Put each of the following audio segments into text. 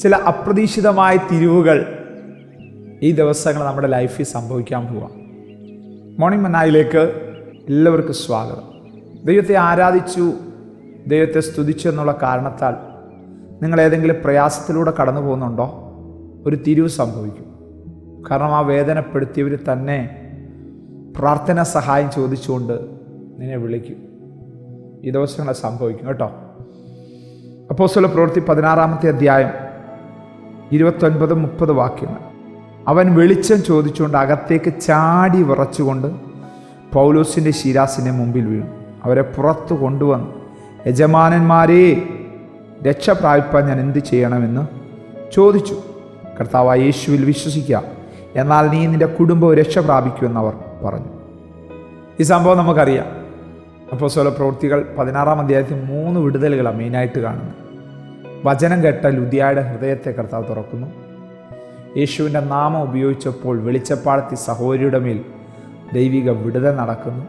ചില അപ്രതീക്ഷിതമായ തിരിവുകൾ ഈ ദിവസങ്ങൾ നമ്മുടെ ലൈഫിൽ സംഭവിക്കാൻ പോവാം. മോർണിംഗ് മനായിലേക്ക് എല്ലാവർക്കും സ്വാഗതം. ദൈവത്തെ ആരാധിച്ചു ദൈവത്തെ സ്തുതിച്ചു എന്നുള്ള കാരണത്താൽ നിങ്ങൾ ഏതെങ്കിലും പ്രയാസത്തിലൂടെ കടന്നു പോകുന്നുണ്ടോ? ഒരു തിരിവ് സംഭവിക്കും. കാരണം ആ വേദനപ്പെടുത്തിയവർ തന്നെ പ്രാർത്ഥന സഹായം ചോദിച്ചുകൊണ്ട് നിന്നെ വിളിക്കും. ഈ ദിവസങ്ങളെ സംഭവിക്കും കേട്ടോ. അപ്പോസ്വല പ്രവൃത്തി പതിനാറാമത്തെ അധ്യായം ഇരുപത്തൊൻപത് മുപ്പത് വാക്യങ്ങൾ. അവൻ വെളിച്ചം ചോദിച്ചുകൊണ്ട് അകത്തേക്ക് ചാടി വിറച്ചുകൊണ്ട് പൗലോസിന്റെ ശിരാസിന്റെ മുമ്പിൽ വീണു. അവരെ പുറത്തു കൊണ്ടുവന്നു. യജമാനന്മാരെ രക്ഷ പ്രാപിപ്പാൻ ഞാൻ എന്ത് ചെയ്യണമെന്ന് ചോദിച്ചു. കർത്താവ് യേശുവിൽ വിശ്വസിക്കുക എന്നാൽ നീ നിന്റെ കുടുംബവും രക്ഷ പ്രാപിക്കുമെന്ന് അവർ പറഞ്ഞു. ഈ സംഭവം നമുക്കറിയാം. അപ്പോൾ സ്വല പ്രവൃത്തികൾ പതിനാറാം അധ്യായത്തിൽ മൂന്ന് വിടുതലുകളാണ് മെയിനായിട്ട് കാണുന്നത്. വചനം കേട്ട ലുദിയായുടെ ഹൃദയത്തെ കർത്താവ് തുറക്കുന്നു. യേശുവിന്റെ നാമം ഉപയോഗിച്ചപ്പോൾ വെളിച്ചപ്പാടത്തി സഹോദരിയുടെ മേൽ ദൈവിക വിടുത നടക്കുന്നു.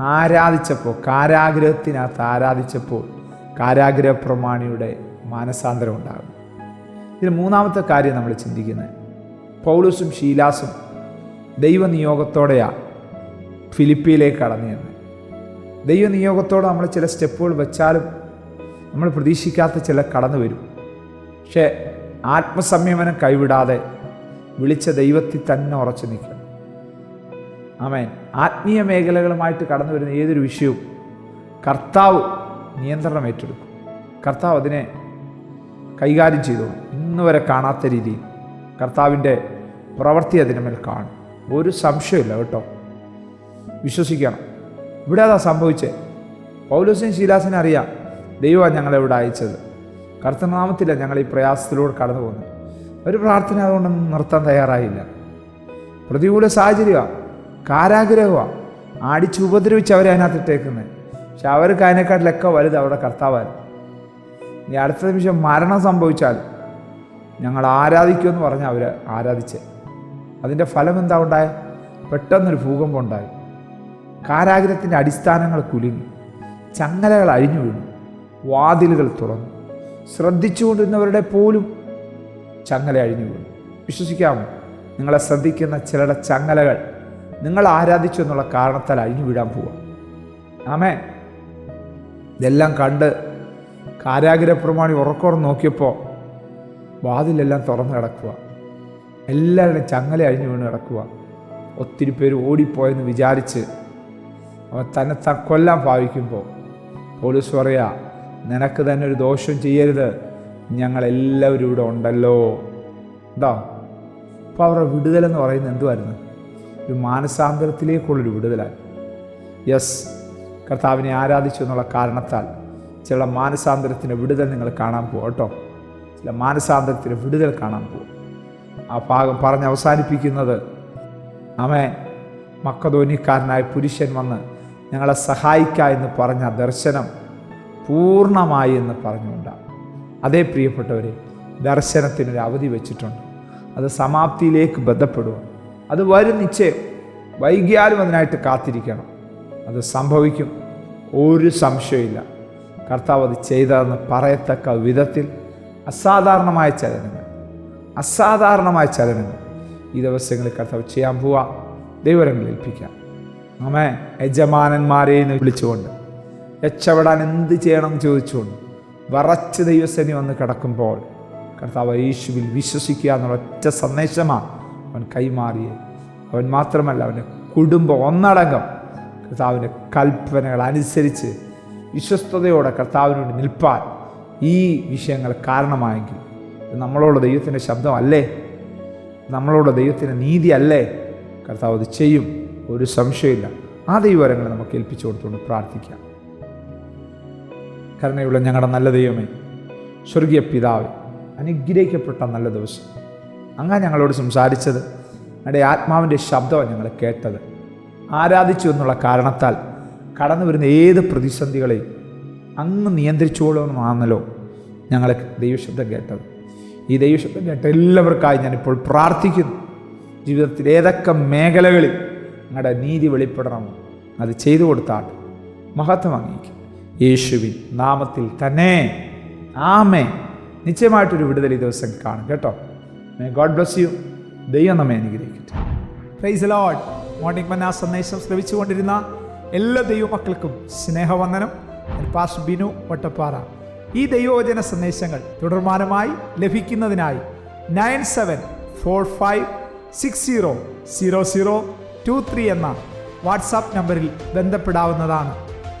ആരാധിച്ചപ്പോൾ കാരാഗ്രഹത്തിനകത്ത് ആരാധിച്ചപ്പോൾ കാരാഗ്രഹ പ്രമാണിയുടെ മാനസാന്തരം ഉണ്ടാകും. ഇതിന് മൂന്നാമത്തെ കാര്യം നമ്മൾ ചിന്തിക്കുന്നത്. പൗലോസും ഷീലാസും ദൈവനിയോഗത്തോടെയാണ് ഫിലിപ്പിയിലേക്ക് കടന്നു ദൈവനിയോഗത്തോടെ നമ്മൾ ചില സ്റ്റെപ്പുകൾ വെച്ചാലും നമ്മൾ പ്രതീക്ഷിക്കാത്ത ചില കടന്നു വരും. പക്ഷേ ആത്മസംയമനം കൈവിടാതെ വിളിച്ച ദൈവത്തിൽ തന്നെ ഉറച്ചു നിൽക്കണം. ആമേൻ. ആത്മീയ മേഖലകളുമായിട്ട് കടന്നു വരുന്ന ഏതൊരു വിഷയവും കർത്താവ് നിയന്ത്രണം ഏറ്റെടുക്കും. കർത്താവ് അതിനെ കൈകാര്യം ചെയ്തു ഇന്ന് വരെ കാണാത്ത രീതിയിൽ കർത്താവിന്റെ പ്രവൃത്തി അതിനുമേൽ കാണും. ഒരു സംശയമില്ല കേട്ടോ. വിശ്വസിക്കണം. ഇവിടെ അതാ സംഭവിച്ചേ. പൗലോസിനും ശീലാസിനെ അറിയാം. ദൈവമാണ് ഞങ്ങളെ ഇവിടെ അയച്ചത്. കർത്തനാമത്തില്ല ഞങ്ങൾ ഈ പ്രയാസത്തിലൂടെ കടന്നു പോകുന്നത് ഒരു പ്രാർത്ഥന അതുകൊണ്ടൊന്നും നിർത്താൻ തയ്യാറായില്ല. പ്രതികൂല സാഹചര്യമാണ് കാരാഗ്രഹമാണ് ആടിച്ച് ഉപദ്രവിച്ച് അവരെ അതിനകത്ത് ഇട്ടേക്കുന്നത് പക്ഷെ അവർക്ക് അതിനെക്കാട്ടിലൊക്കെ വലുത് അവിടെ കർത്താവായിരുന്നു. ഇനി അടുത്ത നിമിഷം മരണം സംഭവിച്ചാൽ ഞങ്ങൾ ആരാധിക്കുമെന്ന് പറഞ്ഞ് അവർ ആരാധിച്ച്. അതിന്റെ ഫലം എന്താ ഉണ്ടായ? പെട്ടെന്നൊരു ഭൂകമ്പം ഉണ്ടായി. കാരാഗ്രഹത്തിന്റെ അടിസ്ഥാനങ്ങൾ കുലുങ്ങി. ചങ്ങലകൾ അഴിഞ്ഞു വീണു. വാതിലുകൾ തുറന്നു. ശ്രദ്ധിച്ചുകൊണ്ടിരുന്നവരുടെ പോലും ചങ്ങല അഴിഞ്ഞു വീണു. വിശ്വസിക്കാമോ? നിങ്ങളെ ശ്രദ്ധിക്കുന്ന ചിലരുടെ ചങ്ങലകൾ നിങ്ങൾ ആരാധിച്ചു എന്നുള്ള കാരണത്താൽ അഴിഞ്ഞു വീഴാൻ പോവുക ആമേ ഇതെല്ലാം കണ്ട് കാരാഗ്രപ്രമാണി ഉറക്കുറം നോക്കിയപ്പോൾ വാതിലെല്ലാം തുറന്ന് കിടക്കുക എല്ലാവരുടെയും ചങ്ങല അഴിഞ്ഞു വീണ് കിടക്കുക ഒത്തിരി പേര് ഓടിപ്പോയെന്ന് വിചാരിച്ച് അവൻ തന്നെ കൊല്ലാൻ ഭാവിക്കുമ്പോൾ പോലീസ് പറയാ നിനക്ക് തന്നെ ഒരു ദോഷം ചെയ്യരുത്. ഞങ്ങളെല്ലാവരും ഇവിടെ ഉണ്ടല്ലോ. എന്താ അപ്പോൾ അവരുടെ വിടുതലെന്ന് പറയുന്നത് എന്തുമായിരുന്നു ഒരു മാനസാന്തരത്തിലേക്കുള്ളൊരു വിടുതലാണ് യെസ് കർത്താവിനെ ആരാധിച്ചു എന്നുള്ള കാരണത്താൽ ചില മാനസാന്തരത്തിന്റെ വിടുതൽ നിങ്ങൾ കാണാൻ പോകും കേട്ടോ. ചില മാനസാന്തരത്തിന്റെ വിടുതൽ കാണാൻ പോകും. ആ ഭാഗം പറഞ്ഞ് അവസാനിപ്പിക്കുന്നത് ആമേ മക്കധോനിക്കാരനായ പുരുഷൻ വന്ന് ഞങ്ങളെ സഹായിക്ക എന്ന് പറഞ്ഞ ദർശനം പൂർണമായി എന്ന് പറഞ്ഞുകൊണ്ടാണ്. അതേ പ്രിയപ്പെട്ടവരെ ദർശനത്തിനൊരു അവധി വെച്ചിട്ടുണ്ട്. അത് സമാപ്തിയിലേക്ക് ബന്ധപ്പെടുക അത് വരും നിശ്ചയം. വൈകിയാലും അതിനായിട്ട് കാത്തിരിക്കണം. അത് സംഭവിക്കും. ഒരു സംശയമില്ല കർത്താവ് അത് ചെയ്തതെന്ന് പറയത്തക്ക വിധത്തിൽ അസാധാരണമായ ചലനങ്ങൾ. അസാധാരണമായ ചലനങ്ങൾ. ഈ ദിവസങ്ങളിൽ കർത്താവ് ചെയ്യാൻ പോവാ. ദൈവരങ്ങൾ ഏൽപ്പിക്കാം. ആമേ യജമാനന്മാരെ വിളിച്ചുകൊണ്ട്. രക്ഷപ്പെടാൻ എന്ത് ചെയ്യണം എന്ന് ചോദിച്ചുകൊണ്ട് വറച്ച് ദൈവസേനി വന്ന് കിടക്കുമ്പോൾ കർത്താവ് യേശുവിൽ വിശ്വസിക്കുക എന്നുള്ള ഒറ്റ സന്ദേശമാണ് അവൻ കൈമാറിയത് അവൻ മാത്രമല്ല അവന്റെ കുടുംബം ഒന്നടങ്കം കർത്താവിന്റെ കൽപ്പനകൾ അനുസരിച്ച് വിശ്വസ്തയോടെ കർത്താവിനോട് നിൽപ്പാൻ ഈ വിഷയങ്ങൾ കാരണമായെങ്കിൽ നമ്മളോട് ദൈവത്തിന്റെ ശബ്ദമല്ലേ? നമ്മളോട് ദൈവത്തിന്റെ നീതി അല്ലേ കർത്താവ് അത് ചെയ്യും ഒരു സംശയമില്ല ആ ദൈവവരങ്ങളെ നമുക്ക് ഏൽപ്പിച്ചു കൊടുത്തുകൊണ്ട് പ്രാർത്ഥിക്കാം. കരുണയുള്ള ഞങ്ങളുടെ നല്ല ദൈവമേ സ്വർഗീയ പിതാവ് അനുഗ്രഹിക്കപ്പെട്ട നല്ല ദിവസം. അങ്ങ് ഞങ്ങളോട് സംസാരിച്ചത് ഞങ്ങളുടെ ആത്മാവിന്റെ ശബ്ദമാണ് ഞങ്ങൾ കേട്ടത്. ആരാധിച്ചു എന്നുള്ള കാരണത്താൽ കടന്നു വരുന്ന ഏത് പ്രതിസന്ധികളെയും അങ്ങ് നിയന്ത്രിച്ചോളുമെന്നാണല്ലോ ഞങ്ങൾ ദൈവശബ്ദം കേട്ടത്. ഈ ദൈവശബ്ദം കേട്ട എല്ലാവർക്കായി ഞാനിപ്പോൾ പ്രാർത്ഥിക്കുന്നു. ജീവിതത്തിൽ ഏതൊക്കെ മേഖലകളിൽ ഞങ്ങളുടെ നീതി വെളിപ്പെടണമോ അത് ചെയ്തു കൊടുത്താൽ മഹത്വം അംഗീകരിക്കും യേശുവിൻ നാമത്തിൽ തന്നെ. ആമേ നിശ്ചയമായിട്ടൊരു വിടുതൽ ഈ ദിവസം കാണും. കേട്ടോ? മേ ഗോഡ് ബ്ലസ് യു ദൈവം നമ്മെ അനുഗ്രഹിക്കട്ടെ. പ്രൈസ് ലോഡ് മോർണിംഗ് മന്ന സന്ദേശം ശ്രമിച്ചുകൊണ്ടിരുന്ന എല്ലാ ദൈവമക്കൾക്കും സ്നേഹവന്ദനം. പാസ് ബിനു വട്ടപ്പാറ ഈ ദൈവവചന സന്ദേശങ്ങൾ തുടർമാനമായി ലഭിക്കുന്നതിനായി nine seven four five six zero zero zero two three എന്ന വാട്സാപ്പ് നമ്പറിൽ ബന്ധപ്പെടാവുന്നതാണ്.